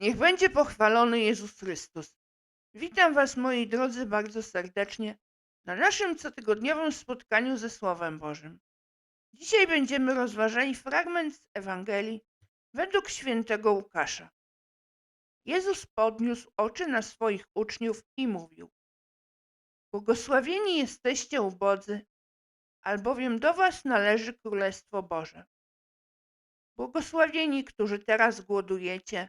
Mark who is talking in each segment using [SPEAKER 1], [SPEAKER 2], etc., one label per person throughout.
[SPEAKER 1] Niech będzie pochwalony Jezus Chrystus. Witam Was, moi drodzy, bardzo serdecznie na naszym cotygodniowym spotkaniu ze Słowem Bożym. Dzisiaj będziemy rozważali fragment z Ewangelii według świętego Łukasza. Jezus podniósł oczy na swoich uczniów i mówił: Błogosławieni jesteście ubodzy, albowiem do Was należy Królestwo Boże. Błogosławieni, którzy teraz głodujecie,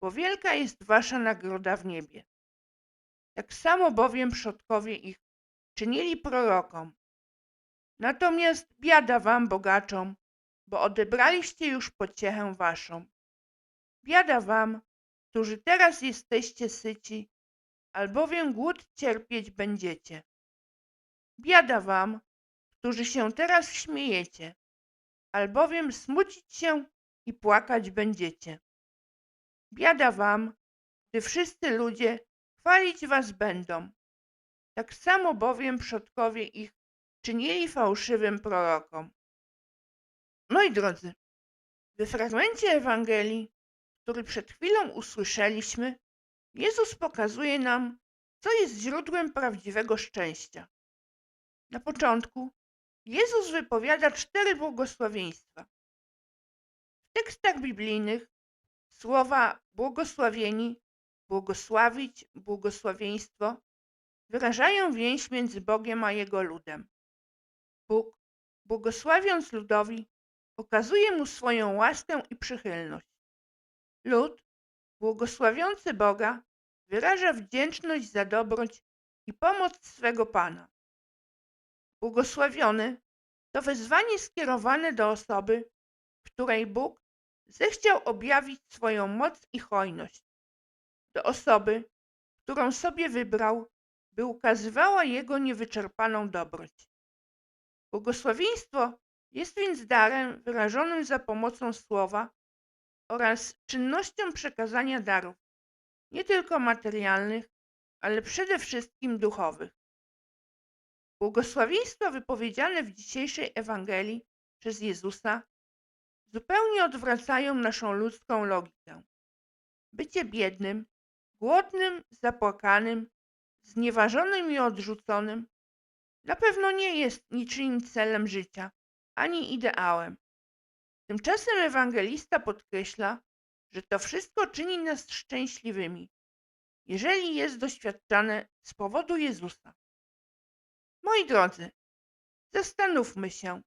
[SPEAKER 1] bo wielka jest wasza nagroda w niebie. Tak samo bowiem przodkowie ich czynili prorokom. Natomiast biada wam, bogaczom, bo odebraliście już pociechę waszą. Biada wam, którzy teraz jesteście syci, albowiem głód cierpieć będziecie. Biada wam, którzy się teraz śmiejecie, albowiem smucić się i płakać będziecie. Biada wam, gdy wszyscy ludzie chwalić was będą. Tak samo bowiem przodkowie ich czynili fałszywym prorokom. Moi drodzy, we fragmencie Ewangelii, który przed chwilą usłyszeliśmy, Jezus pokazuje nam, co jest źródłem prawdziwego szczęścia. Na początku Jezus wypowiada cztery błogosławieństwa. W tekstach biblijnych słowa błogosławieni, błogosławić, błogosławieństwo wyrażają więź między Bogiem a Jego ludem. Bóg, błogosławiąc ludowi, okazuje mu swoją łaskę i przychylność. Lud, błogosławiący Boga, wyraża wdzięczność za dobroć i pomoc swego Pana. Błogosławiony to wezwanie skierowane do osoby, której Bóg zechciał objawić swoją moc i hojność, do osoby, którą sobie wybrał, by ukazywała Jego niewyczerpaną dobroć. Błogosławieństwo jest więc darem wyrażonym za pomocą słowa oraz czynnością przekazania darów, nie tylko materialnych, ale przede wszystkim duchowych. Błogosławieństwa wypowiedziane w dzisiejszej Ewangelii przez Jezusa zupełnie odwracają naszą ludzką logikę. Bycie biednym, głodnym, zapłakanym, znieważonym i odrzuconym na pewno nie jest niczym celem życia, ani ideałem. Tymczasem ewangelista podkreśla, że to wszystko czyni nas szczęśliwymi, jeżeli jest doświadczane z powodu Jezusa. Moi drodzy, zastanówmy się,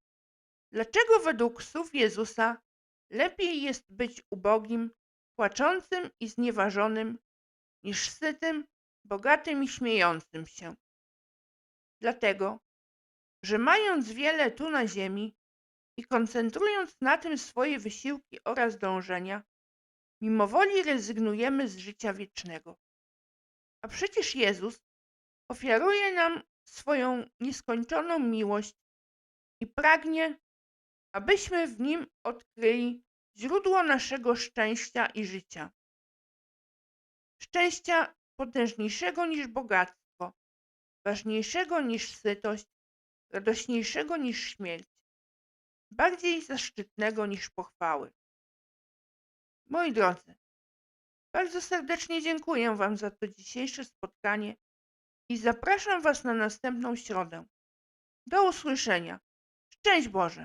[SPEAKER 1] dlaczego według słów Jezusa lepiej jest być ubogim, płaczącym i znieważonym, niż sytym, bogatym i śmiejącym się. Dlatego, że mając wiele tu na ziemi i koncentrując na tym swoje wysiłki oraz dążenia, mimowoli rezygnujemy z życia wiecznego. A przecież Jezus ofiaruje nam swoją nieskończoną miłość i pragnie, abyśmy w nim odkryli źródło naszego szczęścia i życia. Szczęścia potężniejszego niż bogactwo, ważniejszego niż sytość, radośniejszego niż śmierć, bardziej zaszczytnego niż pochwały. Moi drodzy, bardzo serdecznie dziękuję Wam za to dzisiejsze spotkanie i zapraszam Was na następną środę. Do usłyszenia. Szczęść Boże!